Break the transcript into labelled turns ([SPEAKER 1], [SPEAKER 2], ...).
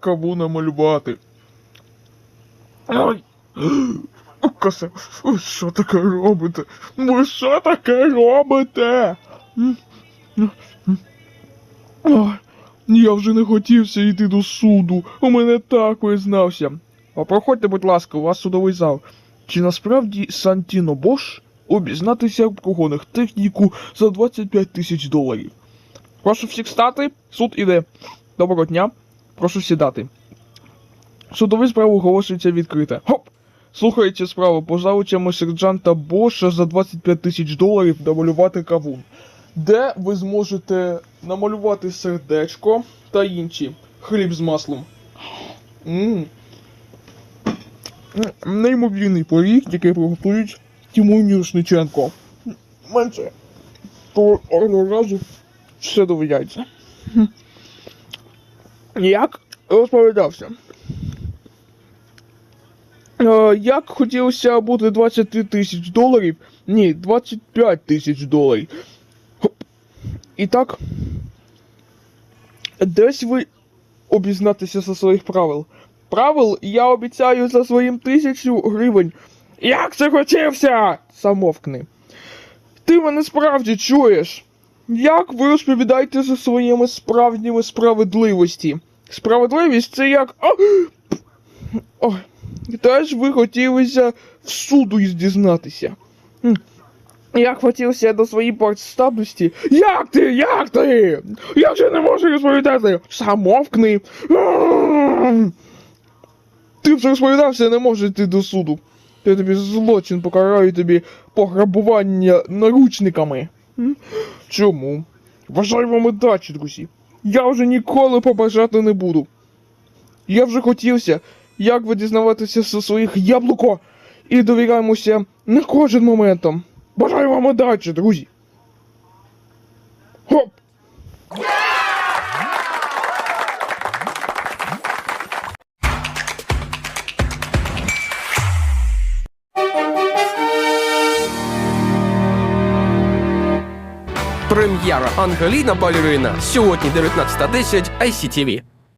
[SPEAKER 1] каву намалювати. Ой! Косе, ви що таке робите? Ви що таке робите? Ой, я вже не хотівся йти до суду. У мене так визнався. А проходьте, будь ласка, у вас судовий зал. Чи насправді Сантіно Бош обізнатися в погонах техніку за 25 тисяч доларів? Прошу всіх стати, суд іде. Доброго дня. Прошу сідати. Судові справи оголошується відкрита. Хоп! Слухається справа по залучами сержанта Боша за 25 тисяч доларів намалювати кавун, де ви зможете намалювати сердечко та інші хліб з маслом. М. М, Неймовірний поріг, який приготують Тимур Мірошниченко. Менше того разу все доведеться. Як розповідався. Е, як хотілося бути 23 тисяч доларів? Ні, 25 тисяч доларів. І так. Десь ви обізнатися за своїх правил. Правил я обіцяю за своїм тисячу гривень. Як це хотівся? Замовкни. Ти мене справді чуєш? Як ви розповідаєте за своїми справжніми справедливості? Справедливість це як. А! Теж ви хотілося в суду дізнатися. Як хотілося до своєї подстабності. Як ти? Як ти? Я вже не можу розповідати. Самовкни. Ти вже розповідався, не можеш йти до суду. Я тобі злочин покараю тобі пограбування наручниками. Чому? Бажаю вам удачі, друзі. Я вже ніколи побажати не буду. Я вже хотівся, як ви дізнаватися зі своїх яблуко і довіряємося не кожен моментом. Бажаю вам удачі, друзі. Хоп!
[SPEAKER 2] Прем'єра Ангеліна Балерина. Сьогодні 19.10 ICTV.